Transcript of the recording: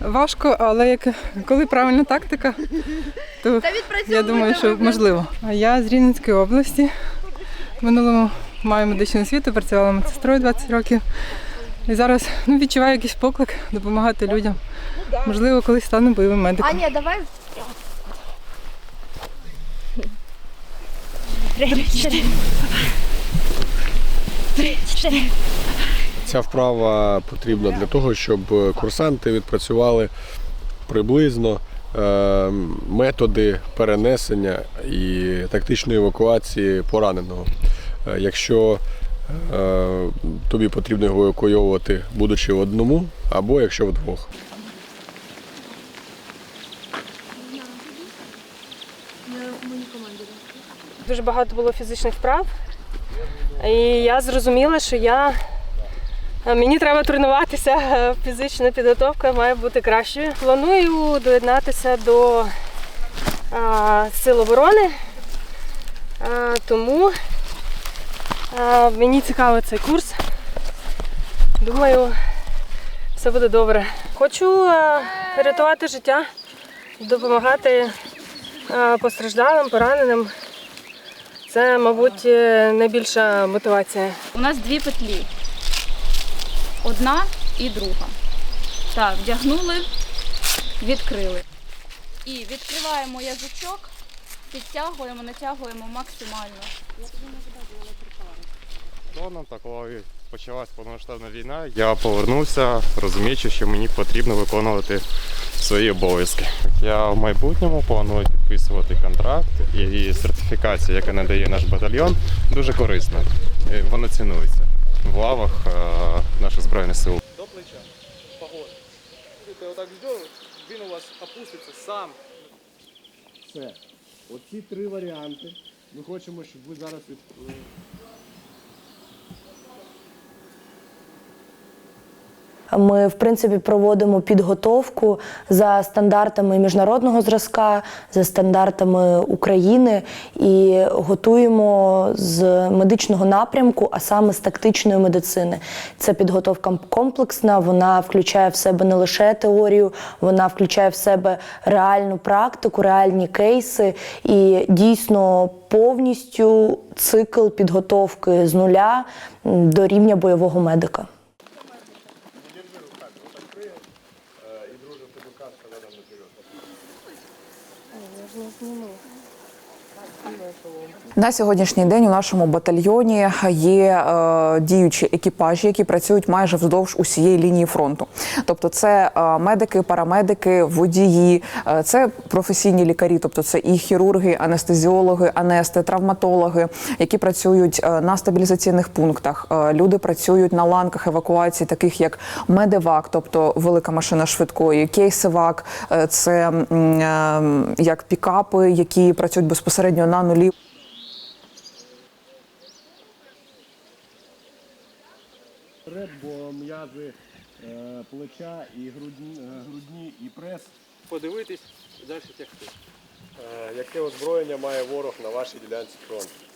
Важко, але як коли правильна тактика, то я думаю, що можливо. А я з Рівненської області. В минулому маю медичну освіту, працювала медсестрою 20 років. І зараз ну, відчуваю якийсь поклик допомагати людям. Можливо, колись стану бойовим медиком. Аня, давай. Ця вправа потрібна для того, щоб курсанти відпрацювали приблизно е, методи перенесення і тактичної евакуації пораненого. Е, Якщо е, тобі потрібно його евакуйовувати, будучи в одному, або якщо вдвох. Дуже багато було фізичних вправ. І я зрозуміла, що я, мені треба тренуватися, е, фізична підготовка має бути кращою. Планую доєднатися до а, Сил оборони, а, тому а, мені цікавий цей курс. Думаю, все буде добре. Хочу е, рятувати життя, допомагати е, постраждалим, пораненим. Це, мабуть, е, найбільша мотивація. У нас дві петлі. Одна і друга. Так, вдягнули, відкрили. І відкриваємо язичок, підтягуємо, натягуємо максимально. Тоном так, коли почалась повномасштабна війна, я повернувся, розуміючи, що мені потрібно виконувати свої обов'язки. Я в майбутньому планую підписувати контракт і сертифікація, яка надає наш батальйон, дуже корисна. І Вона цінується в лавах е, наших збройних сил. до плеча. Погод. Ти отак здьорив, він у вас опуститься сам. Все. Оці три варіанти. Ми хочемо, щоб ви зараз від, Ми, в принципі, проводимо підготовку за стандартами міжнародного зразка, за стандартами України і готуємо з медичного напрямку, а саме з тактичної медицини. Це підготовка комплексна, вона включає в себе не лише теорію, вона включає в себе реальну практику, реальні кейси і дійсно повністю цикл підготовки з нуля до рівня бойового медика. Ну, И е, дружим ты казка, когда нам наперед. Я же не сниму. На сьогоднішній день у нашому батальйоні є е, діючі екіпажі, які працюють майже вздовж усієї лінії фронту. Тобто, це е, медики, парамедики, водії, е, це професійні лікарі, тобто це і хірурги, анестезіологи, анести, травматологи, які працюють е, на стабілізаційних пунктах. Е, люди працюють на ланках евакуації, таких як медевак, тобто велика машина швидкої, кейсевак, е, це е, як пікапи, які працюють безпосередньо на нулі. Вперед, бо м'язи е, плеча і грудні, е, грудні і прес. Подивитись далі тягти. Е, яке озброєння має ворог на вашій ділянці фронту?